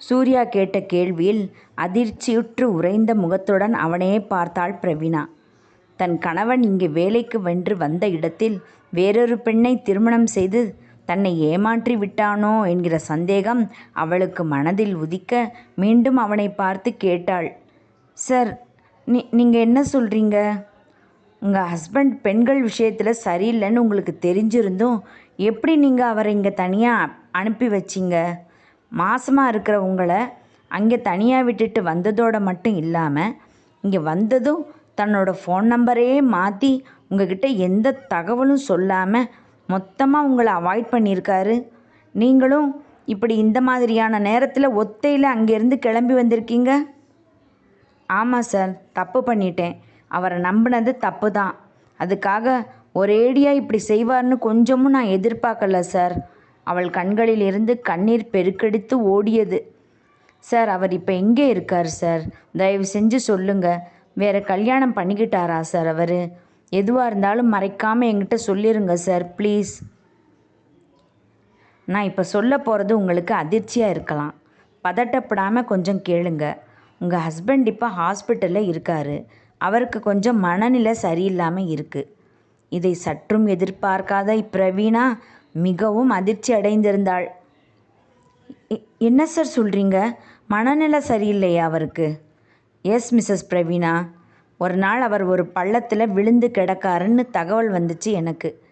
சூர்யா கேட்ட கேள்வியில் அதிர்ச்சியுற்று உறைந்த முகத்துடன் அவனையே பார்த்தாள் பிரவீனா தன் கணவன் இங்கே வேலைக்கு வென்று வந்த இடத்தில் வேறொரு பெண்ணை திருமணம் செய்து தன்னை ஏமாற்றி விட்டானோ என்கிற சந்தேகம் அவளுக்கு மனதில் உதிக்க மீண்டும் அவனை பார்த்து கேட்டாள். சார் நீ நீங்கள் என்ன சொல்கிறீங்க உங்கள் ஹஸ்பண்ட் பெண்கள் விஷயத்தில் சரியில்லைன்னு உங்களுக்கு தெரிஞ்சிருந்தும் எப்படி நீங்கள் அவரை இங்கே தனியாக அனுப்பி வச்சிங்க? மாசமாக இருக்கிறவங்களை அங்கே தனியாக விட்டுட்டு வந்ததோடு மட்டும் இல்லாமல் இங்கே வந்ததும் தன்னோட ஃபோன் நம்பரையே மாற்றி உங்ககிட்ட எந்த தகவலும் சொல்லாமல் மொத்தமாக உங்களை அவாய்ட் பண்ணியிருக்காரு. நீங்களும் இப்படி இந்த மாதிரியான நேரத்தில் ஒத்தையில் அங்கேருந்து கிளம்பி வந்திருக்கீங்க? ஆமாம் சார் தப்பு பண்ணிட்டேன். அவரை நம்பினது தப்பு தான் அதுக்காக ஒரேடியாக இப்படி செய்வார்னு கொஞ்சமும் நான் எதிர்பார்க்கல சார் அவள் கண்களில் இருந்து கண்ணீர் பெருக்கெடுத்து ஓடியது. சார் அவர் இப்போ எங்கே இருக்கார் சார்? தயவு செஞ்சு சொல்லுங்கள் வேறு கல்யாணம் பண்ணிக்கிட்டாரா சார் அவர்? எதுவாக இருந்தாலும் மறைக்காமல் என்கிட்ட சொல்லிடுங்க சார் ப்ளீஸ். நான் இப்போ சொல்ல போகிறது உங்களுக்கு அதிர்ச்சியாக இருக்கலாம். பதட்டப்படாமல் கொஞ்சம் கேளுங்க. உங்கள் ஹஸ்பண்ட் இப்போ ஹாஸ்பிட்டலில் இருக்கார். அவருக்கு கொஞ்சம் மனநிலை சரியில்லாமல் இருக்குது இதை சற்றும் எதிர்பார்க்காத பிரவீணா மிகவும் அதிர்ச்சி அடைந்திருந்தாள். என்ன சார் சொல்கிறீங்க மனநிலை சரியில்லையா அவருக்கு. எஸ் மிஸ்ஸஸ் பிரவீனா ஒரு நாள் அவர் ஒரு பள்ளத்தில் விழுந்து கிடக்காருன்னு தகவல் வந்துச்சு எனக்கு.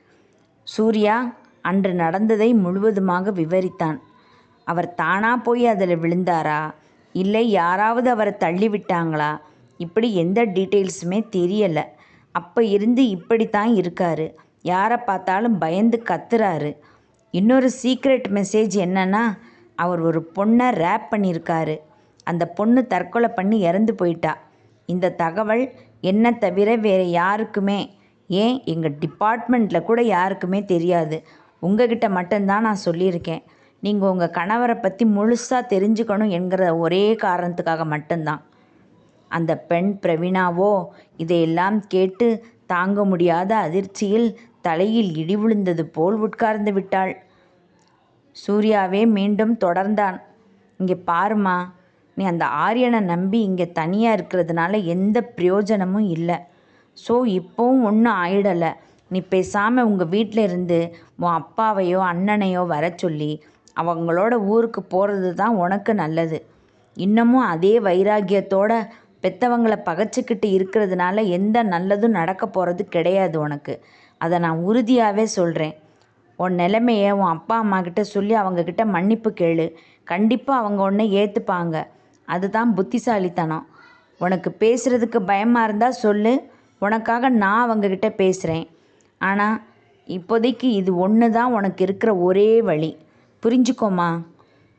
சூர்யா அன்று நடந்ததை முழுவதுமாக விவரித்தான். அவர் தானா போய் அதில் விழுந்தாரா? இல்லை யாராவது அவரை தள்ளி விட்டாங்களா இப்படி எந்த டீட்டெயில்ஸுமே தெரியலை. அப்போ இருந்து இப்படி தான் இருக்காரு. யாரை பார்த்தாலும் பயந்து கத்துறாரு. இன்னொரு சீக்ரெட் மெசேஜ் என்னன்னா அவர் ஒரு பொண்ணை ரேப் பண்ணியிருக்காரு. அந்த பொண்ணு தற்கொலை பண்ணி இறந்து போயிட்டா. இந்த தகவல் என்ன தவிர வேறு யாருக்குமே ஏன் எங்கள் டிபார்ட்மெண்ட்டில் கூட யாருக்குமே தெரியாது. உங்ககிட்ட மட்டும்தான் நான் சொல்லியிருக்கேன். நீங்கள் உங்கள் கணவரை பற்றி முழுசாக தெரிஞ்சுக்கணும் என்கிற ஒரே காரணத்துக்காக மட்டும்தான். அந்த பெண் பிரவீணாவோ இதையெல்லாம் கேட்டு தாங்க முடியாத அதிர்ச்சியில் தலையில் இடி விழுந்தது போல் உட்கார்ந்து விட்டாள். சூர்யாவே மீண்டும் தொடர்ந்தான். இங்கே பாருமா நீ அந்த ஆரியனை நம்பி இங்கே தனியாக இருக்கிறதுனால எந்த பிரயோஜனமும் இல்லை. ஸோ இப்போவும் ஒன்றும் ஆயிடலை. நீ பேசாமல் உங்கள் வீட்டில் இருந்து உன் அப்பாவையோ அண்ணனையோ வர சொல்லி அவங்களோட ஊருக்கு போகிறது தான் உனக்கு நல்லது. இன்னமும் அதே வைராக்கியத்தோட பெத்தவங்களை பகைச்சிக்கிட்டு இருக்கிறதுனால எந்த நல்லதும் நடக்க போகிறது கிடையாது உனக்கு. அதை நான் உறுதியாகவே சொல்கிறேன் உன் நிலைமையை உன் அப்பா அம்மா கிட்ட சொல்லி அவங்கக்கிட்ட மன்னிப்பு கேளு. கண்டிப்பாக அவங்க உன்னை ஏற்றுப்பாங்க அதுதான் புத்திசாலித்தனம். உனக்கு பேசுகிறதுக்கு பயமாக இருந்தால் சொல்லு. உனக்காக நான் அவங்கக்கிட்ட பேசுகிறேன் ஆனால் இப்போதைக்கு இது ஒன்று தான் உனக்கு இருக்கிற ஒரே வழி. புரிஞ்சுக்கோமா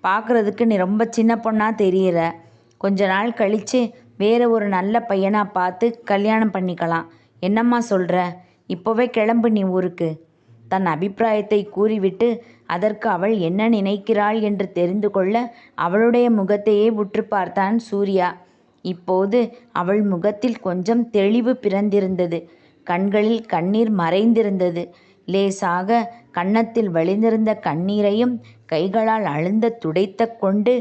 பார்க்குறதுக்கு நீ ரொம்ப சின்ன பொண்ணாக தெரியிற. கொஞ்ச நாள் கழித்து வேற ஒரு நல்ல பையனாக பார்த்து கல்யாணம் பண்ணிக்கலாம். என்னம்மா சொல்கிற இப்போவே கிளம்பு நீ ஊருக்கு. தன் அபிப்பிராயத்தை கூறிவிட்டு அதற்கு அவள் என்ன நினைக்கிறாள் என்று தெரிந்து கொள்ள அவளுடைய முகத்தையே உற்று பார்த்தான் சூர்யா. இப்போது அவள் முகத்தில் கொஞ்சம் தெளிவு பிறந்திருந்தது. கண்களில் கண்ணீர் மறைந்திருந்தது. லேசாக கன்னத்தில் வழிந்திருந்த கண்ணீரையும் கைகளால் அழுந்த துடைத்த கொண்டு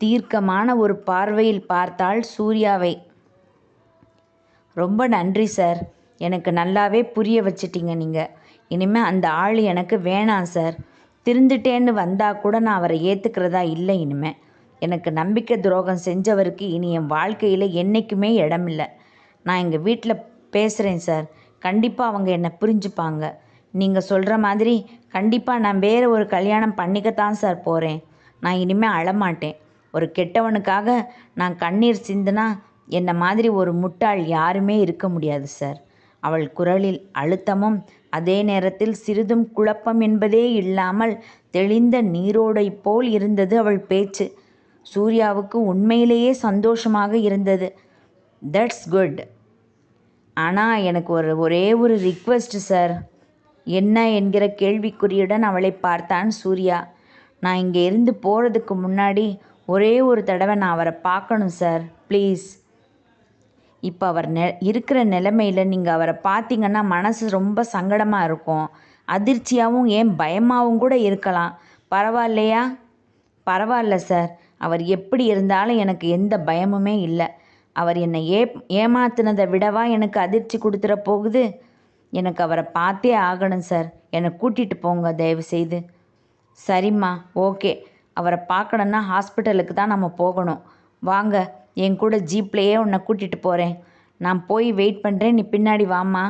தீர்க்கமான ஒரு பார்வையில் பார்த்தாள் சூர்யாவை. ரொம்ப நன்றி சார். எனக்கு நல்லாவே புரிய வச்சிட்டீங்க நீங்கள் இனிமேல் அந்த ஆள் எனக்கு வேணாம் சார். திருந்துட்டேன்னு வந்தால் கூட நான் அவரை ஏற்றுக்கிறதா இல்லை இனிமே. எனக்கு நம்பிக்கை துரோகம் செஞ்சவருக்கு இனி என் வாழ்க்கையில் என்றைக்குமே இடமில்லை. நான் எங்கள் வீட்டில் பேசுகிறேன் சார். கண்டிப்பாக அவங்க என்னை புரிஞ்சுப்பாங்க. நீங்கள் சொல்கிற மாதிரி கண்டிப்பாக நான் வேறு ஒரு கல்யாணம் பண்ணிக்கத்தான் சார் போகிறேன் நான் இனிமேல் அழமாட்டேன். ஒரு கெட்டவனுக்காக நான் கண்ணீர் சிந்தினா என்னை மாதிரி ஒரு முட்டாள் யாருமே இருக்க முடியாது சார். அவள் குரலில் அழுத்தமும் அதே நேரத்தில் சிறிதும் குழப்பம் என்பதே இல்லாமல் தெளிந்த நீரோடை போல் இருந்தது அவள் பேச்சு. சூர்யாவுக்கு உண்மையிலேயே சந்தோஷமாக இருந்தது. தட்ஸ் குட் ஆனால் எனக்கு ஒரு ஒரே ஒரு ரிக்வெஸ்ட் சார். என்ன? என்கிற கேள்விக்குறியுடன் அவளை பார்த்தான் சூர்யா. நான் இங்கே இருந்து போகிறதுக்கு முன்னாடி ஒரே ஒரு தடவை நான் அவரை பார்க்கணும் சார். ப்ளீஸ். இப்போ அவர் நெ இருக்கிற நிலமையில் நீங்கள் அவரை பார்த்தீங்கன்னா மனசு ரொம்ப சங்கடமாக இருக்கும். அதிர்ச்சியாகவும் ஏன் பயமாகவும் கூட இருக்கலாம். பரவாயில்லையா? பரவாயில்ல சார். அவர் எப்படி இருந்தாலும் எனக்கு எந்த பயமுமே இல்லை. அவர் என்னை ஏ ஏமாத்தினதை விடவா எனக்கு அதிர்ச்சி கொடுத்துட போகுது? எனக்கு அவரை பார்த்தே ஆகணும் சார். என்னை கூட்டிகிட்டு போங்க தயவு செய்து சரிம்மா ஓகே. அவரை பார்க்கணுன்னா ஹாஸ்பிட்டலுக்கு தான் நம்ம போகணும். வாங்க என் கூட ஜீப்லேயே உன்னை கூட்டிகிட்டு போகிறேன் நான் போய் வெயிட் பண்ணுறேன் நீ பின்னாடி வாமா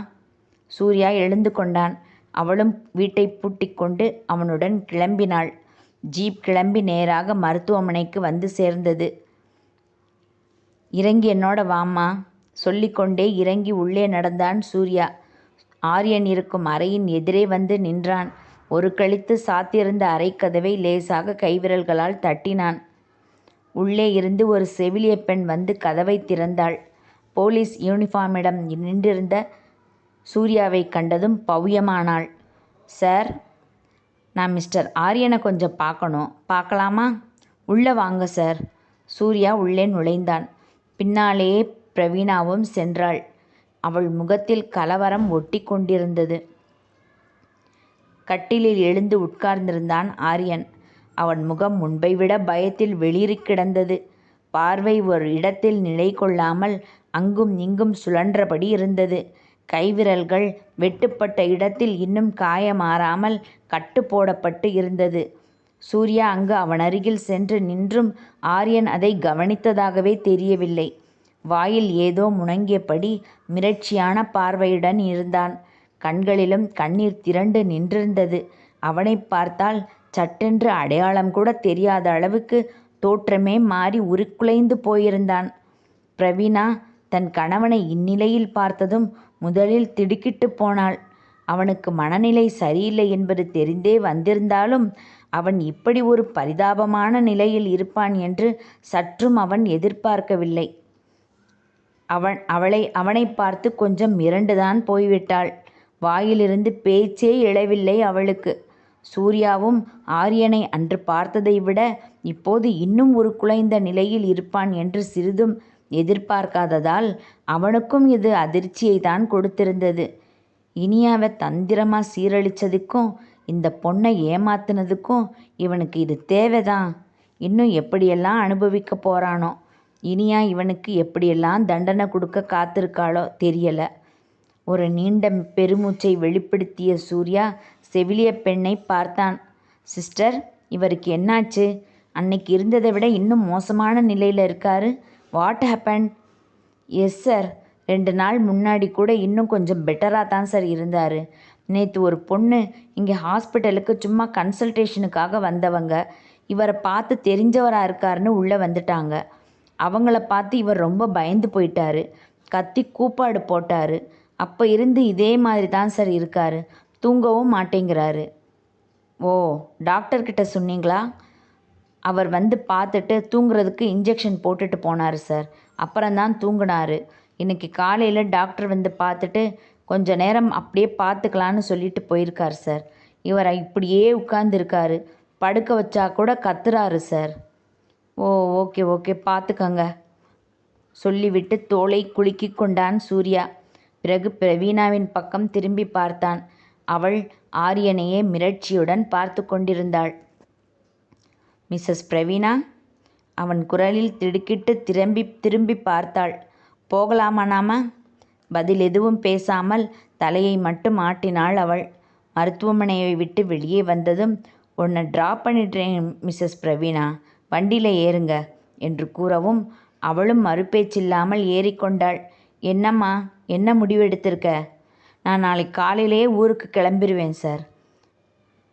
சூர்யா எழுந்து கொண்டான். அவளும் வீட்டை பூட்டி கொண்டு அவனுடன் கிளம்பினாள். ஜீப் கிளம்பி நேராக மருத்துவமனைக்கு வந்து சேர்ந்தது. இறங்கி என்னோட வாம்மா சொல்லிக்கொண்டே இறங்கி உள்ளே நடந்தான் சூர்யா. ஆரியன் இருக்கும் அறையின் எதிரே வந்து நின்றான். ஒரு கழித்து சாத்தியிருந்த அறைக்கதவை லேசாக கைவிரல்களால் தட்டினான். உள்ளே இருந்து ஒரு செவிலிய பெண் வந்து கதவை திறந்தாள். போலீஸ் யூனிஃபார்மிடம் நின்றிருந்த சூர்யாவை கண்டதும் பவ்யமானாள். சார் நான் மிஸ்டர் ஆரியனை கொஞ்சம் பார்க்கணும். பார்க்கலாமா? உள்ளே வாங்க சார். சூர்யா உள்ளே நுழைந்தான். பின்னாலேயே பிரவீணாவும் சென்றாள். அவள் முகத்தில் கலவரம் ஒட்டி கொண்டிருந்தது கட்டிலில் எழுந்து உட்கார்ந்திருந்தான் ஆரியன். அவன் முகம் முன்பை விட பயத்தில் வெளிரி கிடந்தது. பார்வை ஒரு இடத்தில் நிலை கொள்ளாமல் அங்கும் இங்கும் சுழன்றபடி இருந்தது. கைவிரல்கள் வெட்டுப்பட்ட இடத்தில் இன்னும் காயமாறாமல் கட்டு போடப்பட்டு இருந்தது. சூர்யா அங்கு அவன் அருகில் சென்று நின்றும் ஆரியன் அதை கவனித்ததாகவே தெரியவில்லை. வாயில் ஏதோ முணங்கியபடி மிரட்சியான பார்வையுடன் இருந்தான். கண்களிலும் கண்ணீர் திரண்டு நின்றிருந்தது. அவனை பார்த்தால் சட்டென்று அடையாளம் கூட தெரியாத அளவுக்கு தோற்றமே மாறி உருக்குலைந்து போயிருந்தான். பிரவீனா தன் கணவனை இந்நிலையில் பார்த்ததும் முதலில் திடுக்கிட்டு போனாள். அவனுக்கு மனநிலை சரியில்லை என்பது தெரிந்தே வந்திருந்தாலும் அவன் இப்படி ஒரு பரிதாபமான நிலையில் இருப்பான் என்று சற்றும் அவன் எதிர்பார்க்கவில்லை. அவன் அவளை அவனை பார்த்து கொஞ்சம் மிரண்டுதான் போய்விட்டாள். வாயிலிருந்து பேச்சே எழவில்லை அவளுக்கு. சூர்யாவும் ஆரியனை அன்று பார்த்ததை விட இப்போது இன்னும் ஒரு குலைந்த நிலையில் இருப்பான் என்று சிறிதும் எதிர்பார்க்காததால் அவனுக்கும் இது அதிர்ச்சியை தான் கொடுத்திருந்தது. இனியாவை தந்திரமாக சீரழிச்சதுக்கும் இந்த பொண்ணை ஏமாத்துனதுக்கும் இவனுக்கு இது தேவைதான் இன்னும் எப்படியெல்லாம் அனுபவிக்க போகிறானோ இனியா இவனுக்கு எப்படியெல்லாம் தண்டனை கொடுக்க காத்திருக்காளோ தெரியலை. ஒரு நீண்ட பெருமூச்சை வெளிப்படுத்திய சூர்யா செவிலிய பெண்ணை பார்த்தான். சிஸ்டர் இவருக்கு என்னாச்சு? அன்னைக்கு இருந்ததை விட இன்னும் மோசமான நிலையில் இருக்காரு. What happen? Yes sir. ரெண்டு நாள் முன்னாடி கூட இன்னும் கொஞ்சம் பெட்டராக தான் சார் இருந்தார். நேற்று ஒரு பொண்ணு இங்கே ஹாஸ்பிட்டலுக்கு சும்மா கன்சல்டேஷனுக்காக வந்தவங்க. இவரை பார்த்து தெரிஞ்சவராக இருக்காருன்னு உள்ளே வந்துட்டாங்க. அவங்கள பார்த்து இவர் ரொம்ப பயந்து போயிட்டாரு. கத்தி கூப்பாடு போட்டார். அப்போ இருந்து இதே மாதிரி தான் சார் இருக்கார். தூங்கவும் மாட்டேங்கிறாரு. ஓ டாக்டர்கிட்ட சொன்னீங்களா? அவர் வந்து பார்த்துட்டு தூங்குறதுக்கு இன்ஜெக்ஷன் போட்டுட்டு போனார் சார். அப்புறம்தான் தூங்கினார். இன்னைக்கு காலையில் டாக்டர் வந்து பார்த்துட்டு கொஞ்ச நேரம் அப்படியே பார்த்துக்கலான்னு சொல்லிட்டு போயிருக்கார் சார். இவர் இப்படியே உட்கார்ந்துருக்காரு. படுக்க வச்சா கூட கத்துறாரு சார். ஓ ஓகே ஓகே பார்த்துக்கங்க. சொல்லிவிட்டு தோலை குலுக்கி கொண்டான் சூர்யா. பிறகு பிரவீணாவின் பக்கம் திரும்பி பார்த்தான். அவள் ஆரியனையே மிரட்சியுடன் பார்த்து கொண்டிருந்தாள். மிஸ்ஸஸ் பிரவீணா? அவன் குரலில் திடுக்கிட்டு திரும்பி திரும்பி பார்த்தாள். போகலாமா நாம? பதில் எதுவும் பேசாமல் தலையை மட்டும் ஆட்டினாள் அவள். மருத்துவமனையை விட்டு வெளியே வந்ததும் உன்னை ட்ராப் பண்ணிட்டேன் மிஸ்ஸஸ் பிரவீணா. வண்டியில் ஏறுங்க என்று கூறவும் அவளும் மறுபேச்சில்லாமல் ஏறிக்கொண்டாள். என்னம்மா? என்ன முடிவெடுத்திருக்க நான் நாளைக்கு காலையிலேயே ஊருக்கு கிளம்பிடுவேன் சார்.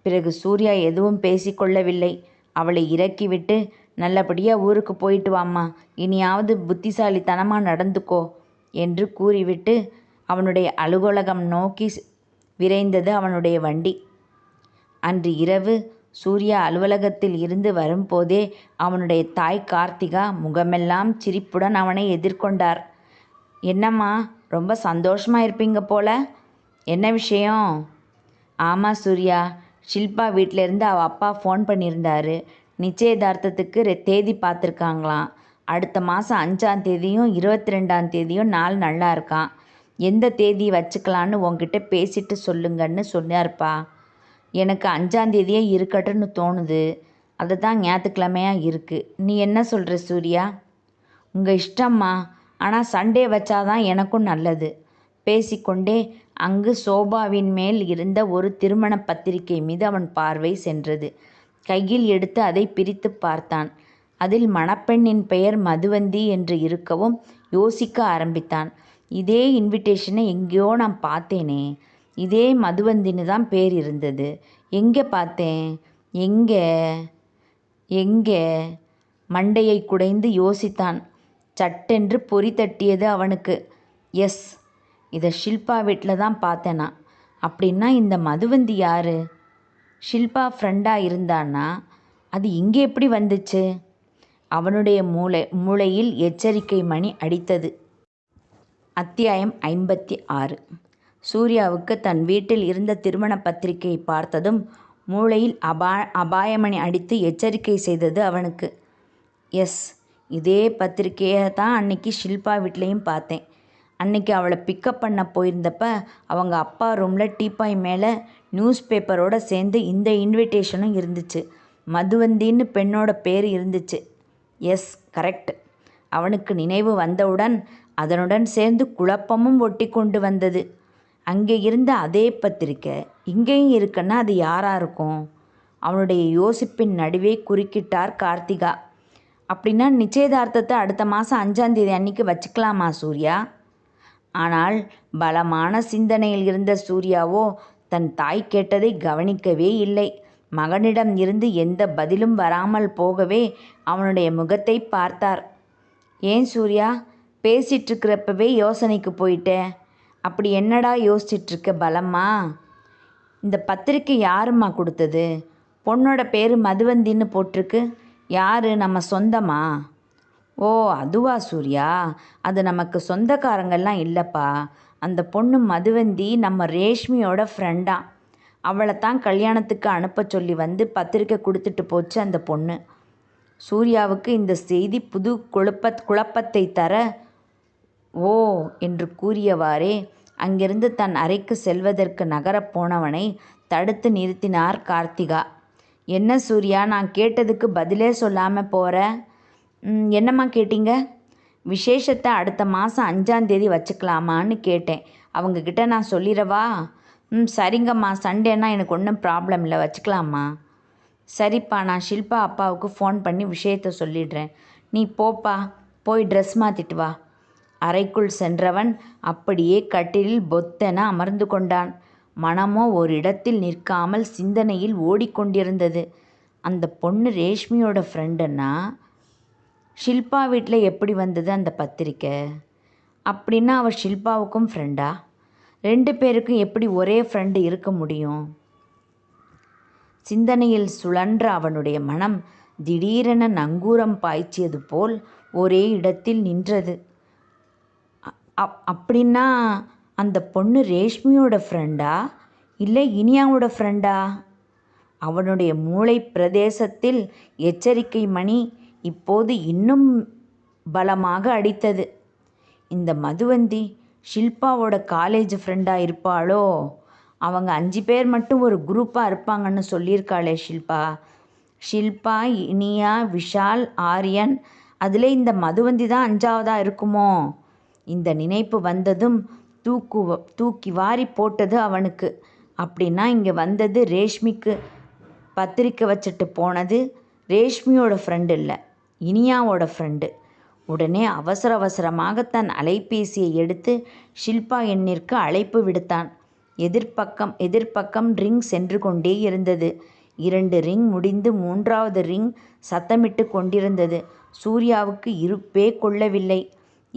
பிறகு சூர்யா எதுவும் பேசிக்கொள்ளவில்லை அவளை இறக்கிவிட்டு நல்லபடியாக ஊருக்கு போயிட்டு வாம்மா. இனியாவது புத்திசாலித்தனமாக நடந்துக்கோ என்று கூறிவிட்டு அவனுடைய அலுவலகம் நோக்கி விரைந்தது அவனுடைய வண்டி. அன்று இரவு சூர்யா அலுவலகத்தில் இருந்து வரும்போதே அவனுடைய தாய் கார்த்திகா முகமெல்லாம் சிரிப்புடன் அவனை எதிர்கொண்டார். என்னம்மா ரொம்ப சந்தோஷமாக இருப்பீங்க போல. என்ன விஷயம்? ஆமாம் சூர்யா. ஷில்பா வீட்டிலேருந்து அவள் அப்பா ஃபோன் பண்ணியிருந்தாரு. நிச்சயதார்த்தத்துக்கு ரெ- தேதி பார்த்துருக்காங்களாம். அடுத்த மாதம் அஞ்சாம் தேதியும் இருபத்தி ரெண்டாம் தேதியும் நாள் நல்லா இருக்கான் எந்த தேதி வச்சுக்கலான்னு உங்ககிட்ட பேசிட்டு சொல்லுங்கன்னு சொன்னார்ப்பா. எனக்கு அஞ்சாம் தேதியே இருக்கட்டும்னு தோணுது. அதுதான் ஞாயிற்றுக்கிழமையாக இருக்குது நீ என்ன சொல்கிற சூர்யா? உங்கள் இஷ்டம்மா. ஆனால் சண்டே வச்சாதான் எனக்கும் நல்லது. பேசிக்கொண்டே அங்கு சோபாவின் மேல் இருந்த ஒரு திருமண பத்திரிகை மீது அவன் பார்வை சென்றது. கையில் எடுத்து அதை பிரித்து பார்த்தான். அதில் மணப்பெண்ணின் பெயர் மதுவந்தி என்று இருக்கவும் யோசிக்க ஆரம்பித்தான். இதே இன்விடேஷனை எங்கேயோ நான் பார்த்தேனே. இதே மதுவந்தின்னு தான் பேர் இருந்தது. எங்கே பார்த்தேன்? எங்கே? எங்கே? மண்டையை குடைந்து யோசித்தான். சட்டென்று பொறி தட்டியது அவனுக்கு. எஸ் இதை ஷில்பா வீட்டில் தான் பார்த்தேனா. அப்படின்னா இந்த மதுவந்தி யாரு? ஷில்பா ஃப்ரெண்டாக இருந்தான்னா அது இங்கே எப்படி வந்துச்சு? அவனுடைய மூளை மூளையில் எச்சரிக்கை மணி அடித்தது. அத்தியாயம் ஐம்பத்தி ஆறு. சூர்யாவுக்கு தன் வீட்டில் இருந்த திருமண பத்திரிகையை பார்த்ததும் மூளையில் அபா அபாயமணி அடித்து எச்சரிக்கை செய்தது அவனுக்கு. எஸ் இதே பத்திரிக்கையை தான் அன்னைக்கு ஷில்பா வீட்லேயும் பார்த்தேன். அன்னைக்கு அவளை பிக்கப் பண்ண போயிருந்தப்ப அவங்க அப்பா ரூமில் டீப்பாய் மேலே நியூஸ் பேப்பரோட சேர்ந்து இந்த இன்விடேஷனும் இருந்துச்சு. மதுவந்தின்னு பெண்ணோட பேர் இருந்துச்சு. எஸ் கரெக்ட் அவனுக்கு நினைவு வந்தவுடன் அதனுடன் சேர்ந்து குழப்பமும் ஒட்டி கொண்டு வந்தது. அங்கே இருந்த அதே பத்திரிக்கை இங்கேயும் இருக்குன்னா அது யாராக இருக்கும்? அவனுடைய யோசிப்பின் நடுவே குறுக்கிட்டார் கார்த்திகா. அப்படின்னா நிச்சயதார்த்தத்தை அடுத்த மாதம் அஞ்சாந்தேதி அன்னைக்கு வச்சுக்கலாமா சூர்யா? ஆனால் பலமான சிந்தனையில் இருந்த சூர்யாவோ தன் தாய் கேட்டதை கவனிக்கவே இல்லை. மகனிடம் இருந்து எந்த பதிலும் வராமல் போகவே அவனுடைய முகத்தை பார்த்தார். ஏன் சூர்யா? பேசிகிட்ருக்கிறப்பவே யோசனைக்கு போயிட்டேன் அப்படி என்னடா யோசிச்சிட்ருக்க பலம்மா? இந்த பத்திரிக்கை யாரும்மா கொடுத்தது? பொண்ணோட பேர் மதுவந்தின்னு போட்டிருக்கு. யார் நம்ம சொந்தமா? ஓ அதுவா சூர்யா? அது நமக்கு சொந்தக்காரங்கெல்லாம் இல்லைப்பா. அந்த பொண்ணு மதுவந்தி நம்ம ரேஷ்மியோட ஃப்ரெண்டா அவளை தான் கல்யாணத்துக்கு அனுப்ப சொல்லி வந்து பத்திரிக்கை கொடுத்துட்டு போச்சு அந்த பொண்ணு. சூர்யாவுக்கு இந்த செய்தி புது குழப்ப குழப்பத்தை தர ஓ என்று கூறியவாறே அங்கிருந்து தன் அறைக்கு செல்வதற்கு நகரப் போனவனை தடுத்து நிறுத்தினார் கார்த்திகா. என்ன சூர்யா நான் கேட்டதுக்கு பதிலே சொல்லாமல் போகிற என்னம்மா கேட்டீங்க? விசேஷத்தை அடுத்த மாதம் அஞ்சாந்தேதி வச்சுக்கலாமான்னு கேட்டேன். அவங்கக்கிட்ட நான் சொல்லிடவா? ம் சரிங்கம்மா. சண்டேனா எனக்கு ஒன்றும் ப்ராப்ளம் இல்லை. வச்சுக்கலாம்மா சரிப்பா நான் ஷில்பா அப்பாவுக்கு ஃபோன் பண்ணி விஷயத்த சொல்லிடுறேன். நீ போப்பா. போய் ட்ரெஸ் மாற்றிட்டு வா. அறைக்குள் சென்றவன் அப்படியே கட்டிலில் பொத்தென அமர்ந்து கொண்டான். மனமோ ஒரு இடத்தில் நிற்காமல் சிந்தனையில் ஓடிக்கொண்டிருந்தது. அந்த பொண்ணு ரேஷ்மியோட ஃப்ரெண்டுன்னா ஷில்பா வீட்டில் எப்படி வந்தது அந்த பத்திரிக்கை? அப்படின்னா அவள் ஷில்பாவுக்கும் ஃப்ரெண்டா ரெண்டு பேருக்கும் எப்படி ஒரே ஃப்ரெண்டு இருக்க முடியும்? சிந்தனையில் சுழன்ற அவனுடைய மனம் திடீரென நங்கூரம் பாய்ச்சியது போல் ஒரே இடத்தில் நின்றது. அப் அப்படின்னா அந்த பொண்ணு ரேஷ்மியோட ஃப்ரெண்டா இல்லை இனியாவோட ஃப்ரெண்டா அவனுடைய மூளை பிரதேசத்தில் எச்சரிக்கை மணி இப்போது இன்னும் பலமாக அடித்தது. இந்த மதுவந்தி ஷில்பாவோட காலேஜ் ஃப்ரெண்டாக இருப்பாளோ? அவங்க அஞ்சு பேர் மட்டும் ஒரு குரூப்பாக இருப்பாங்கன்னு சொல்லியிருக்காளே ஷில்பா. ஷில்பா இனியா விஷால் ஆரியன் அதில் இந்த மதுவந்தி தான் அஞ்சாவதாக இருக்குமோ? இந்த நினைப்பு வந்ததும் தூக்கு தூக்கி வாரி போட்டது அவனுக்கு. அப்படின்னா இங்கே வந்தது ரேஷ்மிக்கு பத்திரிக்கை வச்சுட்டு போனது ரேஷ்மியோட ஃப்ரெண்டு இல்லை இனியாவோட ஃப்ரெண்டு உடனே அவசர அவசரமாக தன் அலைபேசியை எடுத்து ஷில்பா எண்ணிற்கு அழைப்பு விடுத்தான். எதிர்ப்பக்கம் எதிர்ப்பக்கம் ரிங் சென்று கொண்டே இருந்தது. இரண்டு ரிங் முடிந்து மூன்றாவது ரிங் சத்தமிட்டு கொண்டிருந்தது. சூர்யாவுக்கு இருப்பே கொள்ளவில்லை.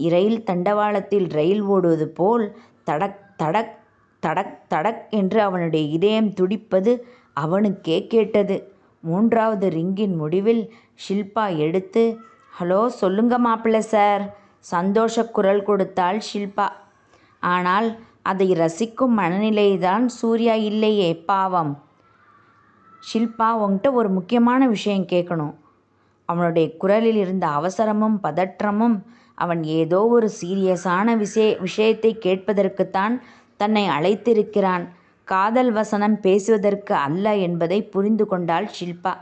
இரயில் தண்டவாளத்தில் ரயில் ஓடுவது போல் தடக் தடக் தடக் தடக் என்று அவனுடைய இதயம் துடிப்பது அவனுக்கே கேட்டது. மூன்றாவது ரிங்கின் முடிவில் ஷில்பா எடுத்து ஹலோ சொல்லுங்க மாப்பிள்ளை சார். சந்தோஷ குரல் கொடுத்தாள் ஷில்பா. ஆனால் அதை ரசிக்கும் மனநிலைதான் சூர்யா இல்லையே பாவம். ஷில்பா உன்கிட்ட ஒரு முக்கியமான விஷயம் கேட்கணும் அவனுடைய குரலில் இருந்த அவசரமும் பதற்றமும் அவன் ஏதோ ஒரு சீரியஸான விஷய விஷயத்தை கேட்பதற்குத்தான் தன்னை அழைத்திருக்கிறான். காதல் வசனம் பேசுவதற்கு அல்ல என்பதை புரிந்து கொண்டாள் ஷில்பா.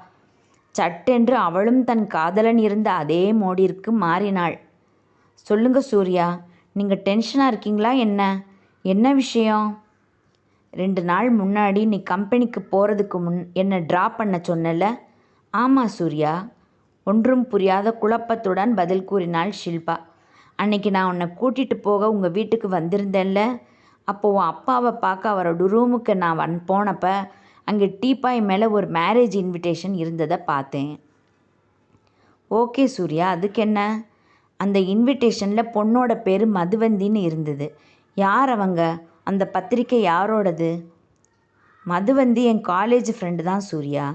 சட்டென்று அவளும் தன் காதலன் இருந்த அதே மோடிற்கு மாறினாள். சொல்லுங்க சூர்யா நீங்கள் டென்ஷனாக இருக்கீங்களா என்ன? என்ன விஷயம்? ரெண்டு நாள் முன்னாடி நீ கம்பெனிக்கு போகிறதுக்கு முன் என்னை ட்ரா பண்ண சொன்னல? ஆமாம் சூர்யா. ஒன்றும் புரியாத குழப்பத்துடன் பதில் கூறினாள் ஷில்பா. அன்னைக்கு நான் உன்னை கூட்டிகிட்டு போக உங்கள் வீட்டுக்கு வந்திருந்தேன்ல. அப்போ உன் அப்பாவை பார்க்க அவரோட ரூமுக்கு நான் வந் போனப்ப அங்கே டீப்பாய் மேலே ஒரு மேரேஜ் இன்விடேஷன் இருந்ததை பார்த்தேன். ஓகே சூர்யா அதுக்கு என்ன? அந்த இன்விடேஷனில் பொண்ணோட பேர் மதுவந்தின்னு இருந்தது. யார் அவங்க? அந்த பத்திரிக்கை யாரோடது? மதுவந்தி என் காலேஜ் ஃப்ரெண்டு தான் சூர்யா.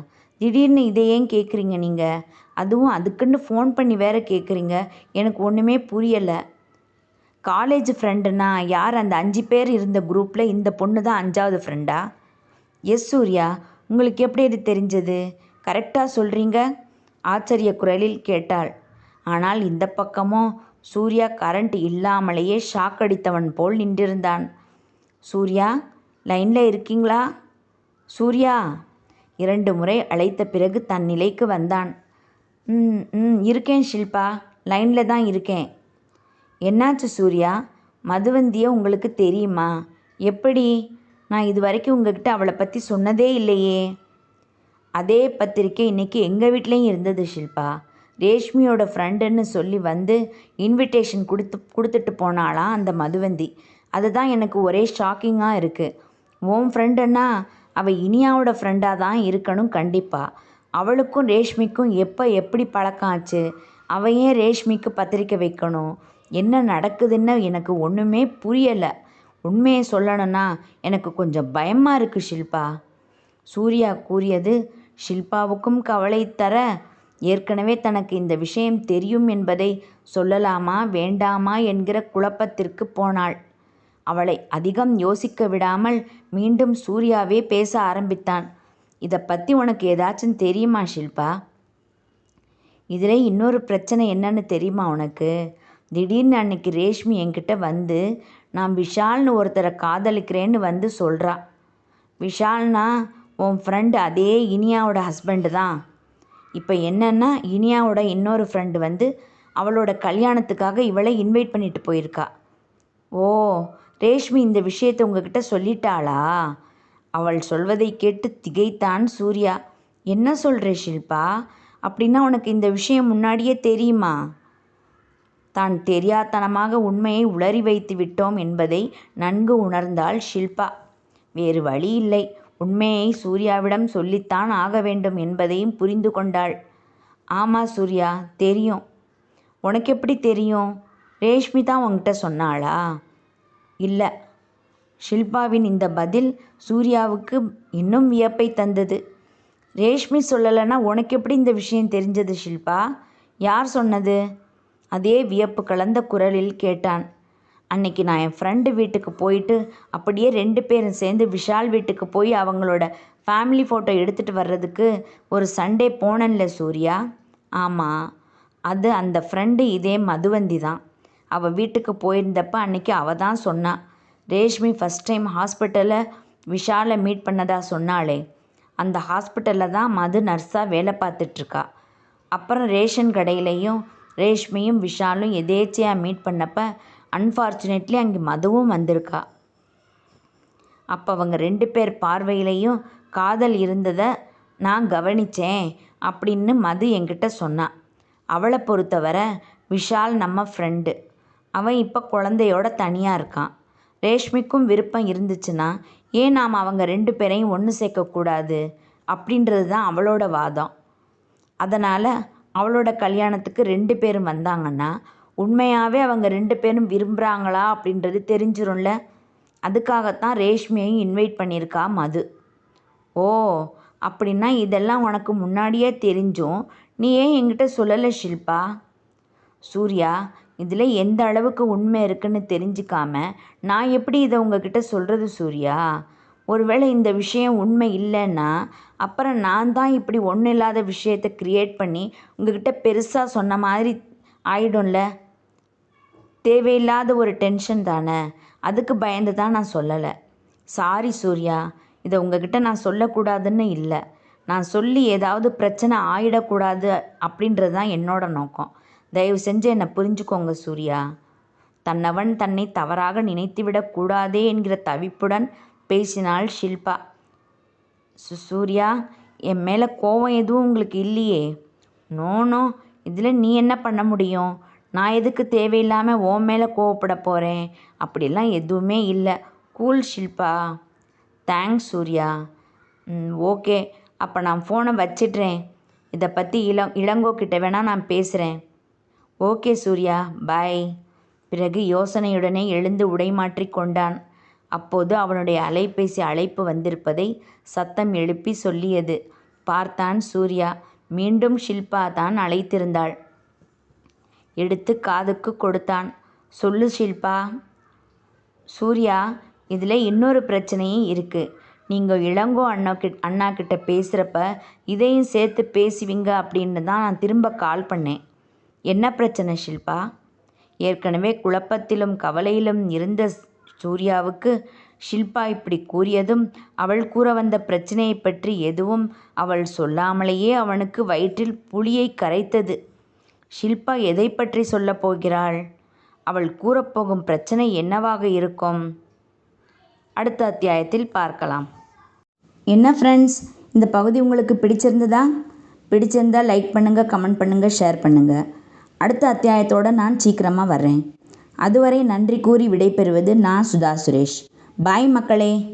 திடீர்னு இதை ஏன் கேட்குறீங்க நீங்கள் அதுவும் அதுக்குன்னு ஃபோன் பண்ணி வேற கேட்குறீங்க எனக்கு ஒன்றுமே புரியலை. காலேஜ் ஃப்ரெண்டுனா யார் அந்த அஞ்சு பேர் இருந்த குரூப்பில் இந்த பொண்ணு தான் அஞ்சாவது ஃப்ரெண்டா எஸ் சூர்யா. உங்களுக்கு எப்படி இது தெரிஞ்சது? கரெக்டாக சொல்கிறீங்க ஆச்சரிய குரலில் கேட்டாள். ஆனால் இந்த பக்கமோ சூர்யா கரண்ட் இல்லாமலேயே ஷாக் அடித்தவன் போல் நின்றிருந்தான். சூர்யா லைனில் இருக்கீங்களா? சூர்யா இரண்டு முறை அழைத்த பிறகு தன் நிலைக்கு வந்தான். ம் ம் இருக்கேன் ஷில்பா. லைனில் தான் இருக்கேன். என்னாச்சு சூர்யா? மதுவந்தியை உங்களுக்கு தெரியுமா? எப்படி? நான் இது வரைக்கும் உங்ககிட்ட அவளை பற்றி சொன்னதே இல்லையே. அதே பத்திரிக்கை இன்றைக்கி எங்கள் வீட்லேயும் இருந்தது ஷில்பா. ரேஷ்மியோட ஃப்ரெண்டுன்னு சொல்லி வந்து இன்விடேஷன் கொடுத்து கொடுத்துட்டு போனாலாம் அந்த மதுவந்தி. அதுதான் எனக்கு ஒரே ஷாக்கிங்காக இருக்குது உன் ஃப்ரெண்டுன்னா அவள் இனியாவோட ஃப்ரெண்டாக தான் இருக்கணும் கண்டிப்பாக அவளுக்கும் ரேஷ்மிக்கும் எப்போ எப்படி பழக்கம் ஆச்சு? அவ ஏன் ரேஷ்மிக்கு பத்திரிக்கை வைக்கணும்? என்ன நடக்குதுன்னு எனக்கு ஒன்றுமே புரியலை. உண்மையை சொல்லணும்னா எனக்கு கொஞ்சம் பயமாக இருக்குது ஷில்பா. சூர்யா கூறியது ஷில்பாவுக்கும் கவலை தர ஏற்கனவே தனக்கு இந்த விஷயம் தெரியும் என்பதை சொல்லலாமா வேண்டாமா என்கிற குழப்பத்திற்கு போனாள். அவளை அதிகம் யோசிக்க விடாமல் மீண்டும் சூர்யாவே பேச ஆரம்பித்தான். இதை பற்றி உனக்கு ஏதாச்சும் தெரியுமா ஷில்பா? இதில் இன்னொரு பிரச்சனை என்னன்னு தெரியுமா உனக்கு? திடீர்னு அன்னைக்கு ரேஷ்மி என்கிட்ட வந்து நான் விஷால்னு ஒருத்தரை காதலிக்கிறேன்னு வந்து சொல்கிறா விஷால்னா உன் ஃப்ரெண்டு அதே இனியாவோட ஹஸ்பண்டு தான். இப்போ என்னன்னா இனியாவோட இன்னொரு ஃப்ரெண்டு வந்து அவளோட கல்யாணத்துக்காக இவளை இன்வைட் பண்ணிட்டு போயிருக்கா. ஓ ரேஷ்மி இந்த விஷயத்தை உங்ககிட்ட சொல்லிட்டாளா? அவள் சொல்வதை கேட்டு திகைத்தான் சூர்யா. என்ன சொல்கிறே ஷில்பா? அப்படின்னா உனக்கு இந்த விஷயம் முன்னாடியே தெரியுமா? தான் தெரியாத்தனமாக உண்மையை உளறி வைத்து விட்டோம் என்பதை நன்கு உணர்ந்தாள் ஷில்பா. வேறு வழி இல்லை. உண்மையை சூர்யாவிடம் சொல்லித்தான் ஆக வேண்டும் என்பதையும் புரிந்து கொண்டாள். ஆமாம் சூர்யா தெரியும். உனக்கு எப்படி தெரியும்? ரேஷ்மி தான் உங்ககிட்ட சொன்னாளா? இல்லை. ஷில்பாவின் இந்த பதில் சூர்யாவுக்கு இன்னும் வியப்பை தந்தது. ரேஷ்மி சொல்லலைன்னா உனக்கு எப்படி இந்த விஷயம் தெரிஞ்சது ஷில்பா? யார் சொன்னது? அதே வியப்பு கலந்த குரலில் கேட்டான். அன்னைக்கு நான் என் ஃப்ரெண்டு வீட்டுக்கு போயிட்டு அப்படியே ரெண்டு பேரும் சேர்ந்து விஷால் வீட்டுக்கு போய் அவங்களோட ஃபேமிலி ஃபோட்டோ எடுத்துகிட்டு வர்றதுக்கு ஒரு சண்டே போனேன்ல சூர்யா? ஆமாம் அது அந்த ஃப்ரெண்டு இதே மதுவந்தி தான். அவள் வீட்டுக்கு போயிருந்தப்ப அன்னைக்கு அவள் தான் சொன்னான் ரேஷ்மி ஃபஸ்ட் டைம் ஹாஸ்பிட்டலில் விஷாலை மீட் பண்ணதா சொன்னாளே. அந்த ஹாஸ்பிட்டலில் தான் மது நர்ஸாக வேலை பார்த்துட்ருக்கா அப்புறம் ரேஷன் கடையிலையும் ரேஷ்மியும் விஷாலும் எதேச்சையாக மீட் பண்ணப்ப அன்ஃபார்ச்சுனேட்லி அங்கே மதுவும் வந்திருக்கா. அப்போ அவங்க ரெண்டு பேர் பார்வையிலையும் காதல் இருந்ததை நான் கவனித்தேன் அப்படின்னு மது என்கிட்ட சொன்னான் அவளை பொறுத்தவரை விஷால் நம்ம ஃப்ரெண்டு அவன் இப்போ குழந்தையோட தனியாக இருக்கான். ரேஷ்மிக்கும் விருப்பம் இருந்துச்சுன்னா ஏன் நாம் அவங்க ரெண்டு பேரையும் ஒன்று சேர்க்கக்கூடாது அப்படின்றது தான் அவளோட வாதம். அதனால் அவளோட கல்யாணத்துக்கு ரெண்டு பேரும் வந்தாங்கன்னா உண்மையாகவே அவங்க ரெண்டு பேரும் விரும்புகிறாங்களா அப்படின்றது தெரிஞ்சிரும்ல? அதுக்காகத்தான் ரேஷ்மியையும் இன்வைட் பண்ணியிருக்கா மது. ஓ அப்படின்னா இதெல்லாம் உனக்கு முன்னாடியே தெரிஞ்சும். நீ ஏன் என்கிட்ட சொல்லலை ஷில்பா? சூர்யா இதில் எந்த அளவுக்கு உண்மை இருக்குன்னு தெரிஞ்சுக்காம நான் எப்படி இதை உங்ககிட்ட சொல்கிறது சூர்யா? ஒருவேளை இந்த விஷயம் உண்மை இல்லைன்னா அப்புறம் நான் தான் இப்படி ஒன்றும் இல்லாத விஷயத்தை க்ரியேட் பண்ணி உங்ககிட்ட பெருசாக சொன்ன மாதிரி ஆயிடும்ல? தேவையில்லாத ஒரு டென்ஷன் தானே? அதுக்கு பயந்து தான் நான் சொல்லலை. சாரி சூர்யா இதை உங்ககிட்ட நான் சொல்லக்கூடாதுன்னு இல்லை. நான் சொல்லி ஏதாவது பிரச்சனை ஆயிடக்கூடாது அப்படின்றது தான் என்னோட நோக்கம். தயவு செஞ்சு என்னை புரிஞ்சுக்கோங்க சூர்யா. தன்னவன் தன்னை தவறாக நினைத்துவிடக் கூடாதே என்கிற தவிப்புடன் பேசினாள் ஷில்பா. சு சூர்யா என் மேலே கோவம் எதுவும் உங்களுக்கு இல்லையே. நோனோ இதில் நீ என்ன பண்ண முடியும்? நான் எதுக்கு தேவையில்லாமல் ஓ மேலே கோவப்பட போகிறேன் அப்படிலாம் எதுவுமே இல்லை. Cool Shilpa. Thanks Surya. Hmm okay. அப்போ நான் ஃபோனை வச்சிட்றேன். இதை பற்றி இள இளங்கோ கிட்ட வேணால் நான் பேசுகிறேன் ஓகே சூர்யா பாய். பிறகு யோசனையுடனே எழுந்து உடைமாற்றி கொண்டான். அப்போது அவனுடைய அலைபேசி அழைப்பு வந்திருப்பதை சத்தம் எழுப்பி சொல்லியது. பார்த்தான் சூர்யா. மீண்டும் ஷில்பா தான் அழைத்திருந்தாள். எடுத்து காதுக்கு கொடுத்தான். சொல்லு ஷில்பா. சூர்யா இதில் இன்னொரு பிரச்சனையும் இருக்குது நீங்கள் இளங்கோ அண்ணா கிட் அண்ணா கிட்ட பேசுகிறப்ப இதையும் சேர்த்து பேசுவீங்க அப்படின்னு தான் நான் திரும்ப கால் பண்ணேன். என்ன பிரச்சனை ஷில்பா? ஏற்கனவே குழப்பத்திலும் கவலையிலும் இருந்த சூர்யாவுக்கு ஷில்பா இப்படி கூறியதும் அவள் கூற வந்த பிரச்சனையை பற்றி எதுவும் அவள் சொல்லாமலேயே அவனுக்கு வயிற்றில் புளியை கரைத்தது. ஷில்பா எதை பற்றி சொல்லப் போகிறாள்? அவள் கூறப்போகும் பிரச்சனை என்னவாக இருக்கும்? அடுத்த அத்தியாயத்தில் பார்க்கலாம். என்ன ஃப்ரெண்ட்ஸ் இந்த பகுதி உங்களுக்கு பிடிச்சிருந்ததா? பிடிச்சிருந்தா லைக் பண்ணுங்கள் கமெண்ட் பண்ணுங்கள் ஷேர் பண்ணுங்கள் அடுத்த அத்தியாயத்தோடு நான் சீக்கிரமாக வர்றேன். அதுவரை நன்றி கூறி விடைபெறுவது நான் சுதா சுரேஷ். பாய் மக்களே.